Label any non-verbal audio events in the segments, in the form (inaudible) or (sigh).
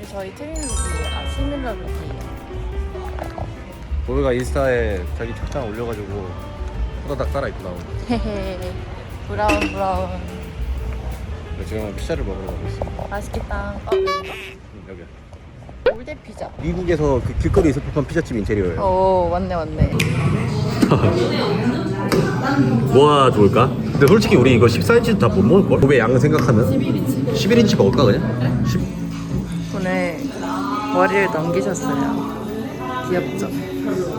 네, 저희 트윈룩이에요. 아, 시밀러 룩이에요. 보배가 인스타에 자기 착장 올려가지고 후다닥 따라 입고 나오는 헤헤. 브라운 브라운. 지금 피자를 먹으러 가고 있습니다 맛있겠다. 어, 여기가? 여기 올드 피자. 미국에서 그 길거리에 있을 법한 피자집 인테리어예요 오, 맞네, 맞네. (laughs) 뭐가 좋을까? 근데 솔직히 우리 이거 14인치 다못 먹을 걸? 보배 양은 생각하면 11인치. 11인치 먹을까 그냥? 10... 오늘 머리를 넘기셨어요. 귀엽죠? 거죠?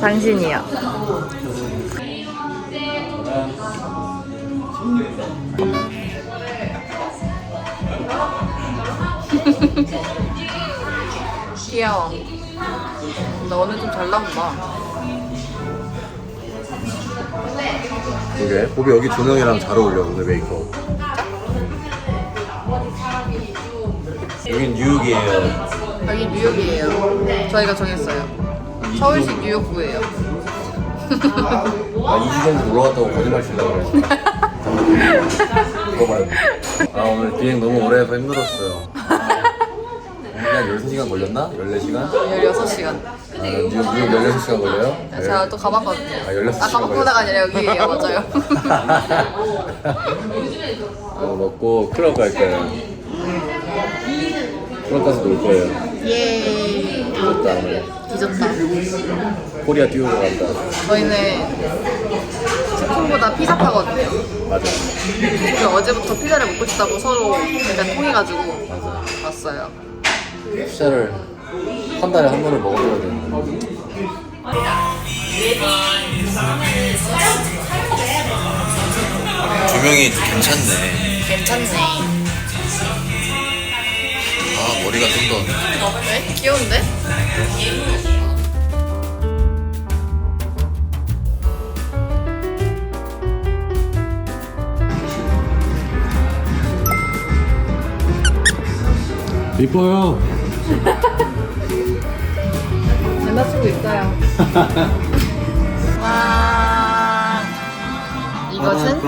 당신이요. 귀여워. 너 오늘 좀 잘 나온다. 그게 보배 여기 조명이랑 잘 어울려 오늘 메이크업 여긴 뉴욕이에요 여기 뉴욕이에요. 저희가 정했어요. 서울시 뉴욕구예요. 아 2주 정도 놀러 갔다고 거짓말 치려고 말고 아 오늘 비행 너무 오래 해서 힘들었어요 그냥 13시간 걸렸나? 14시간? 16시간. 아, 뉴욕, 뉴욕 16시간 걸려요? 네. 제가 또 가봤거든요. 아, 16시간 아, 가봤구나가 아니라 여기에요. (laughs) 맞아요. 어, 먹고 클럽 갈 거예요 클럽 가서 놀 거예요 예. 늦었다 오늘 뒤졌다. 코리아 듀오로 간다 저희는 치킨보다 피자 파거든요. 맞아 그래서 어제부터 피자를 먹고 싶다고 서로 일단 통해가지고 맞아 왔어요. 피자를 한 달에 한 번을 먹어줘야 되는데 조명이 괜찮네. 괜찮네. 아 머리가 좀 더. 왜? 귀여운데? 이뻐요 (laughs) 장난치고 있어요. 와. 이것은.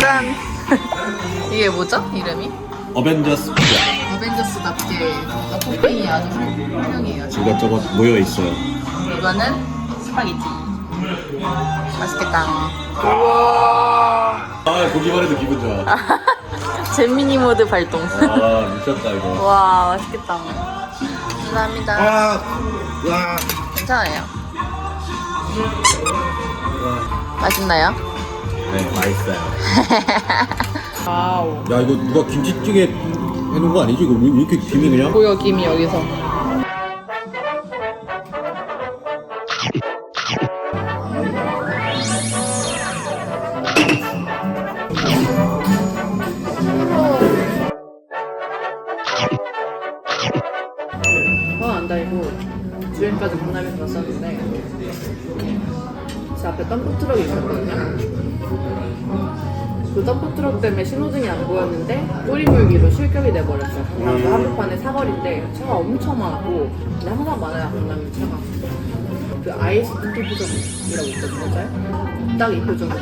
짠. 이게 뭐죠? 이름이? 어벤져스 피자 어벤져스답게 토핑이 아주 훌륭해요. 지금. 이것저것 모여 있어요 이거는 스파게티. 맛있겠다. 아 보기만 해도 기분 좋아 (laughs) 잼미니 모드 발동. 아 미쳤다 이거 와 맛있겠다. 감사합니다. 와 괜찮아요. 맛있나요? 네 맛있어요 와우. (laughs) 야 이거 누가 김치찌개 해놓은 거 아니지? 이거 왜 이렇게 김이 그냥? 보여 김이 여기서. 그 덤프트럭 때문에 신호등이 안 보였는데 꼬리물기로 실격이 돼버렸어요 강남 그 한복판에 사거리인데 차가 엄청 많고 근데 항상 많아요 강남에 차가. 그 아이스 덤프트럭이라고 있거든요 딱이 표정으로.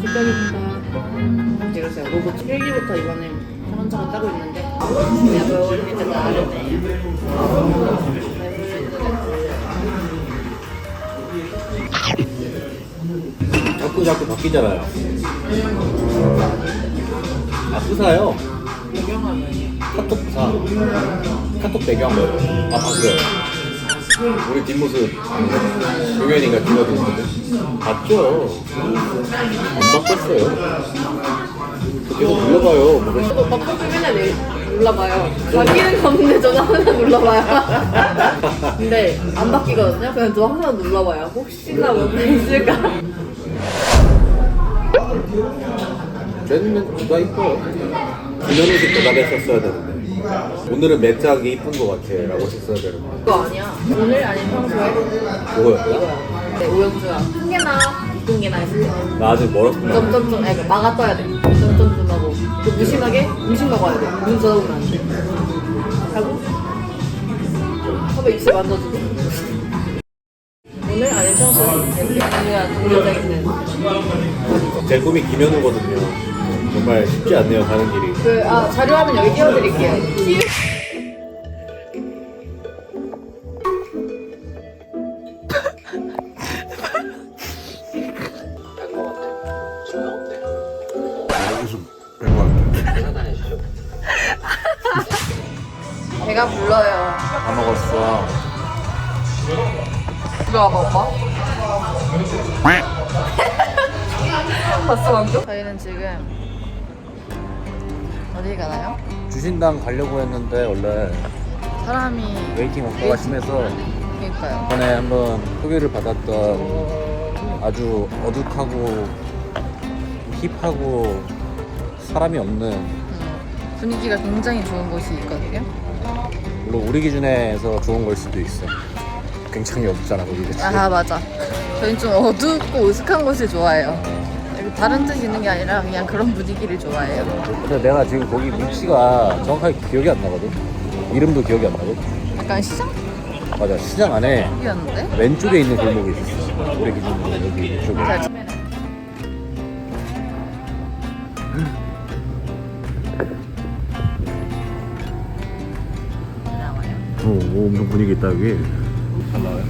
실격입니다. 이러세요 로봇 1기부터 이번에 차근차근 따고 있는데. 그냥 게 다르네 자꾸 자꾸 바뀌잖아요. 아 부사요? 카톡 부사. 카톡 배경. 아 봤어요 우리 뒷모습. 동현이가 찍어줬는데. 봤죠? 안 바꿨어요. 계속 눌러봐요. 뭐를 저도 바꿔서 맨날 내- 눌러봐요. 바뀌는 거 없는데 저도 항상 눌러봐요. (laughs) 근데 안 바뀌거든요. 그냥 저 항상 눌러봐요. 혹시나 뭔가 있을까? 맨날 누가 이뻐요 김현우식 대답했었어야 되는데 오늘은 매짝이 이쁜 거 같아 라고 했었어야 되는데 그거 아니야. 오늘 아닌 평소에? 이거야. 네, 오영주가 한 개나 이쁜 개나 했을 때 나 아직 멀었구나 점점점 아니 그 막아 떠야 돼. 점점점 하고 그 무심하게 음식 먹어야 돼. 눈 쳐다보면 안 돼. 하고 한번 입술 만져주고 청소 아니야 동료자 있는 제 꿈이 김현우거든요. 정말 쉽지 않네요 가는 길이. 그 아 자료화면 여기 띄워드릴게요 키읔 배가 불러요. 다 먹었어. 이리 와봐, 오빠. 봤어, 방금? 저희는 지금 어디 가나요? 주신당 가려고 했는데 원래 사람이 웨이팅 오빠가 심해서 그러니까요. 전에 한번 소개를 받았던 아주 어둑하고 힙하고 사람이 없는 음, 분위기가 굉장히 좋은 곳이 있거든요. 물론 우리 기준에서 좋은 걸 수도 있어. 굉장히 없잖아 거기 그치? 아 맞아. 저희는 좀 어둡고 으슥한 곳을 좋아해요. 다른 뜻이 있는 게 아니라 그냥 그런 분위기를 좋아해요. 근데 내가 지금 거기 위치가 정확하게 기억이 안 나거든. 이름도 기억이 안 나거든. 약간 시장 맞아 시장 안에? 왼쪽에 있는 골목이 있었어. 우리 기준으로 여기 이쪽에. 잘 오, 오 엄청 분위기 있다 여기. 잘 나와요?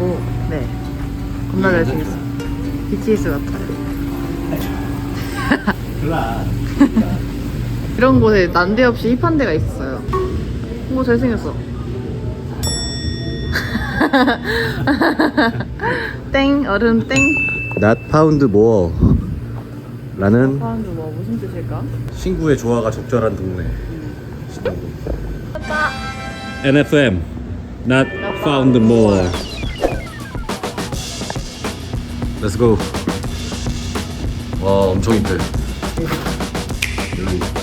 오, 네. 겁나 잘 생겼어. BTS 같아요. 이런 (laughs) 곳에 난데없이 힙한 데가 있어요. 오, 잘생겼어. (laughs) 땡, 얼음 땡. Not found more. 라는 사람들 뭐 무슨 뜻일까? 친구의 조화가 적절한 동네. NFM. Not found more. Let's go. 와 엄청 힘들. 여기.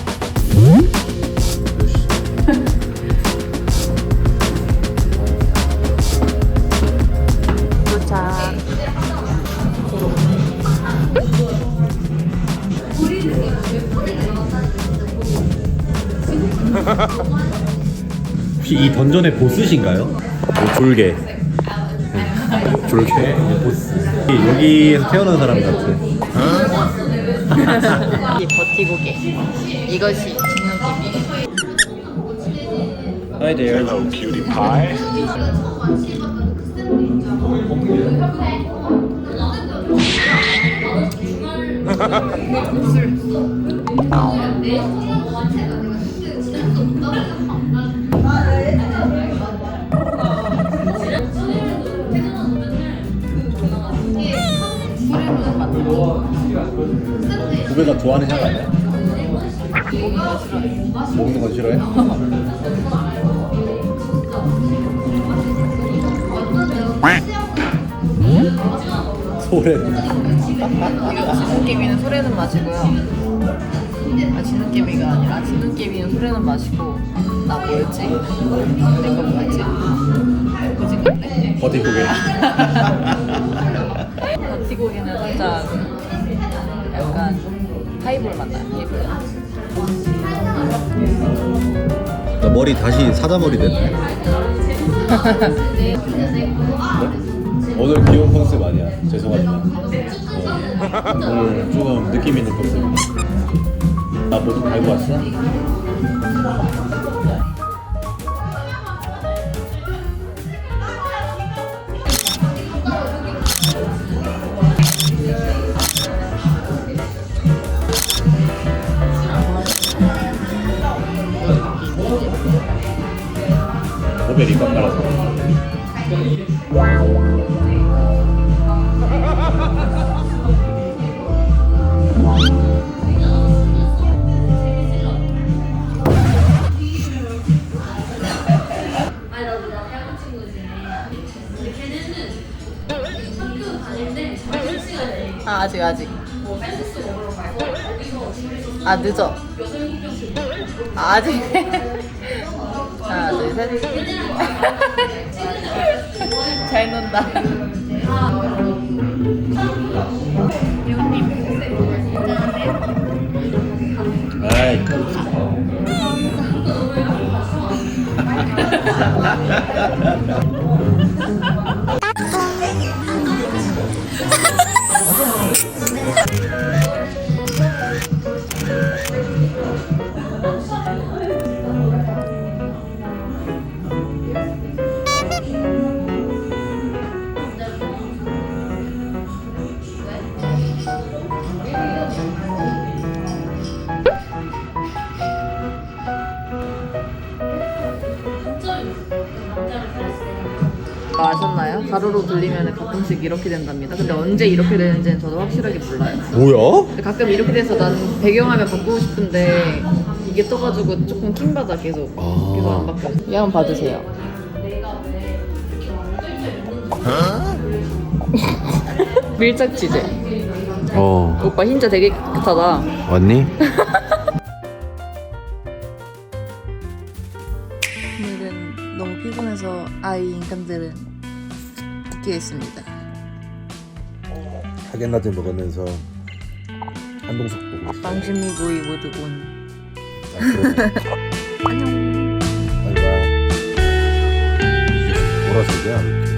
던전의 보스신가요? 졸개. 졸개. 보스. 여기에서 태어난 사람 같은. (laughs) 이 버티고개. 이것이 진흙입니다. Hi there. (laughs) (laughs) 구배가 좋아하는 향 아니야? 먹는 건 싫어해? 소래. 이거 진눈깨비는 소래는 마시고요. 아 진눈깨비가 아니라 진눈깨비는 소래는 마시고 나 뭐였지? 내거 뭐였지? 그지 건데? 버티고개. 버티고기는 살짝 하이볼. 하이볼. 나 머리 다시 사자머리 됐네. 오늘 귀여운 컨셉 아니야. 죄송합니다. 어, 오늘 조금 느낌 있는 컨셉. 나뭐 알고 왔어? 아 아직 아직. 아 늦어. 아, 아직. (laughs) 하나 둘 셋. (laughs) 잘 논다. 아이. (laughs) 아셨나요? 가로로 돌리면 가끔씩 이렇게 된답니다. 근데 언제 이렇게 되는지는 저도 확실하게 몰라요. 뭐야? 근데 가끔 이렇게 돼서 난 배경화면 바꾸고 싶은데 이게 떠가지고 조금 킹받아 계속 아. 계속 안 바뀌어. 이 한번 봐주세요. (laughs) 밀착 취재. 어 오빠 흰자 되게 깨끗하다. 왔니? (laughs) 오늘은 너무 피곤해서 아이 인간들은 듣기했습니다. 하겐라즈 먹으면서 한동숙 보고 있어 방심이 보이 모드곤. 안녕 바이바이 소리야?